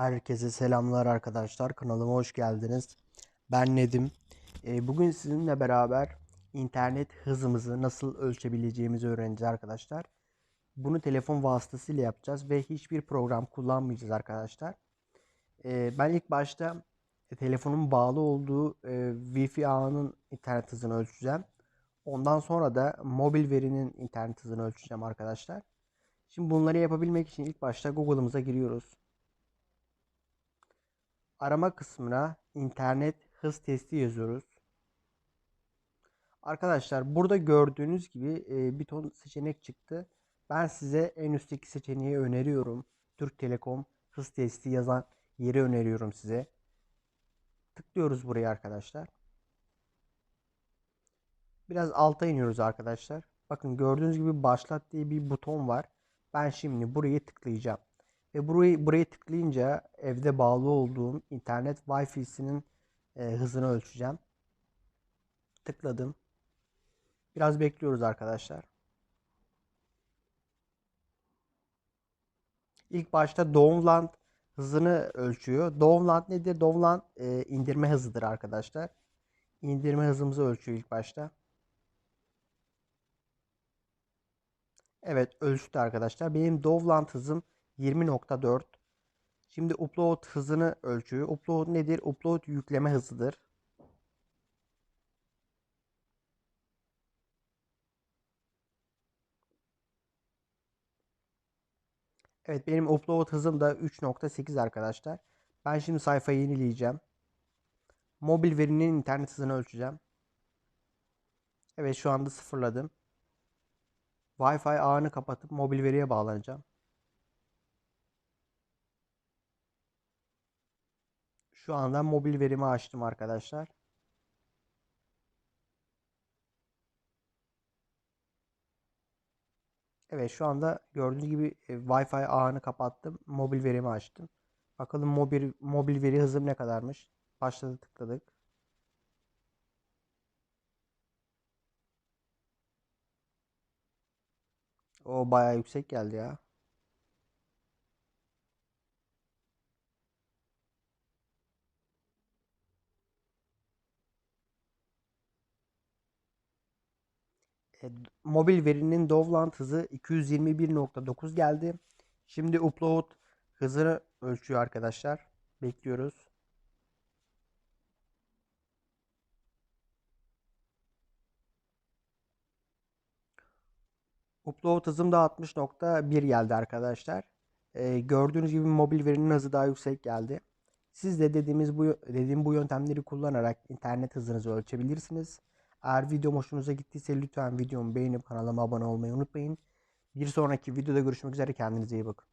Herkese selamlar arkadaşlar. Kanalıma hoş geldiniz. Ben Nedim. Ee, bugün sizinle beraber internet hızımızı nasıl ölçebileceğimizi öğreneceğiz arkadaşlar. Bunu telefon vasıtasıyla yapacağız ve hiçbir program kullanmayacağız arkadaşlar. Ee, ben ilk başta e, telefonun bağlı olduğu e, Wi-Fi ağının internet hızını ölçeceğim. Ondan sonra da mobil verinin internet hızını ölçeceğim arkadaşlar. Şimdi bunları yapabilmek için ilk başta Google'ımıza giriyoruz. Arama kısmına internet hız testi yazıyoruz. Arkadaşlar burada gördüğünüz gibi e, bir ton seçenek çıktı. Ben size en üstteki seçeneği öneriyorum. Türk Telekom hız testi yazan yeri öneriyorum size. Tıklıyoruz buraya arkadaşlar. Biraz alta iniyoruz arkadaşlar. Bakın gördüğünüz gibi başlat diye bir buton var. Ben şimdi burayı tıklayacağım. Ve burayı buraya tıklayınca evde bağlı olduğum internet Wi-Fi'sinin e, hızını ölçeceğim. Tıkladım. Biraz bekliyoruz arkadaşlar. İlk başta download hızını ölçüyor. Download nedir? Download e, indirme hızıdır arkadaşlar. İndirme hızımızı ölçüyor ilk başta. Evet ölçtü arkadaşlar. Benim download hızım 20.4. Şimdi upload hızını ölçüyor. Upload nedir? Upload yükleme hızıdır. Evet benim upload hızım da 3.8 arkadaşlar. Ben şimdi sayfayı yenileyeceğim. Mobil verinin internet hızını ölçeceğim. Evet şu anda sıfırladım. Wi-Fi ağını kapatıp mobil veriye bağlanacağım. Şu anda mobil verimi açtım arkadaşlar. Evet şu anda gördüğünüz gibi e, Wi-Fi ağını kapattım. Mobil verimi açtım. Bakalım mobil mobil veri hızım ne kadarmış. Başladı tıkladık. O bayağı yüksek geldi ya. Mobil verinin download hızı 221.9 geldi. Şimdi upload hızını ölçüyor arkadaşlar. Bekliyoruz. Upload hızım da 60.1 geldi arkadaşlar. E, gördüğünüz gibi mobil verinin hızı daha yüksek geldi. Siz de dediğimiz bu dediğim bu yöntemleri kullanarak internet hızınızı ölçebilirsiniz. Eğer videom hoşunuza gittiyse lütfen videomu beğenip kanalıma abone olmayı unutmayın. Bir sonraki videoda görüşmek üzere kendinize iyi bakın.